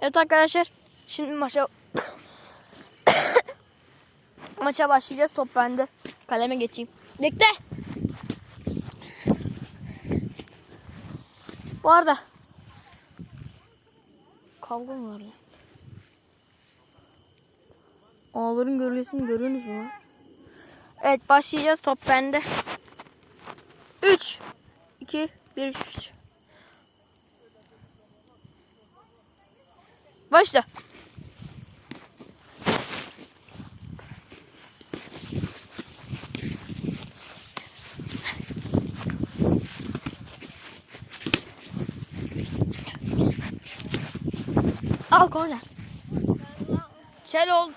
Evet arkadaşlar. Şimdi maça maça başlayacağız. Top bende. Kaleme geçeyim. Bekle. Bu arada kavga mı var ya? Ağların gölgesini görüyorsunuz mu? Evet başlayacağız. Top bende. 3 2 1 3 Başla. Al korner. Çel ol.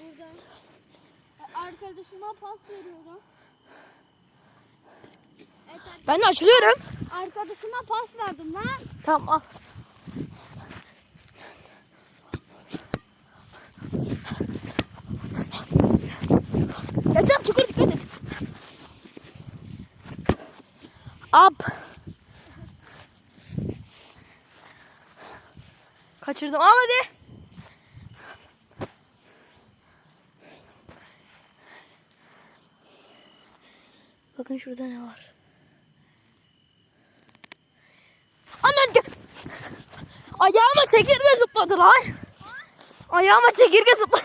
Buradan. Arkadaşıma pas veriyorum. Ben de açılıyorum. arkadaşıma pas verdim lan. Tamam al. Geçeceğim çukur dikkat et. Up. Kaçırdım. Al hadi. Bakın şurada ne var. Aman Ayağıma çekirge zıpladı lan. Ayağıma çekirge zıpladı.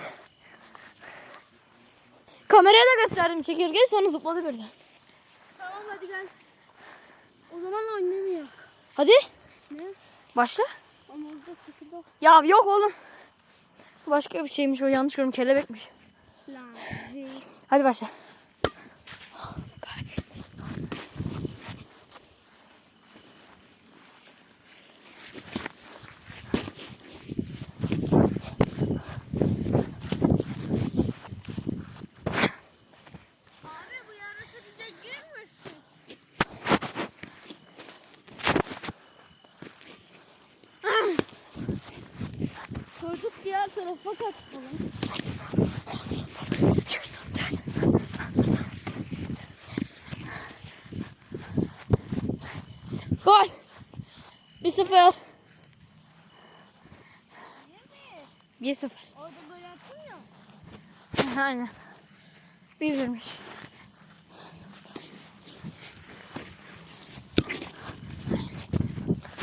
Kameraya da gösterdim çekirgeyi sonra zıpladı birden. Tamam hadi gel. O zaman oynamıyor. Hadi Ne? başla. Ama orada çekildi. Ya yok oğlum. Başka bir şeymiş o yanlış gördüm kelebekmiş. Lan. Hadi başla. Diğer tarafa kaçtı lan. Gol. 1-0. 1-0. Orada böyle attın ya. Aynen. Bir birmiş.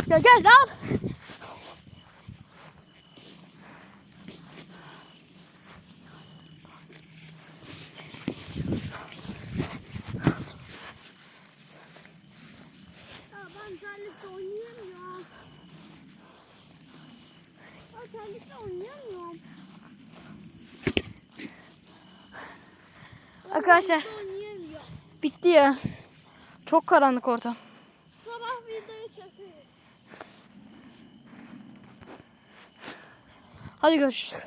Ya gel al. Ya ben terlikle oynayamıyorum. Terlikle oynayamıyorum. Arkadaşlar bitti ya. Çok karanlık ortam. Sabah videoyu çekiyoruz. Hadi görüşürüz.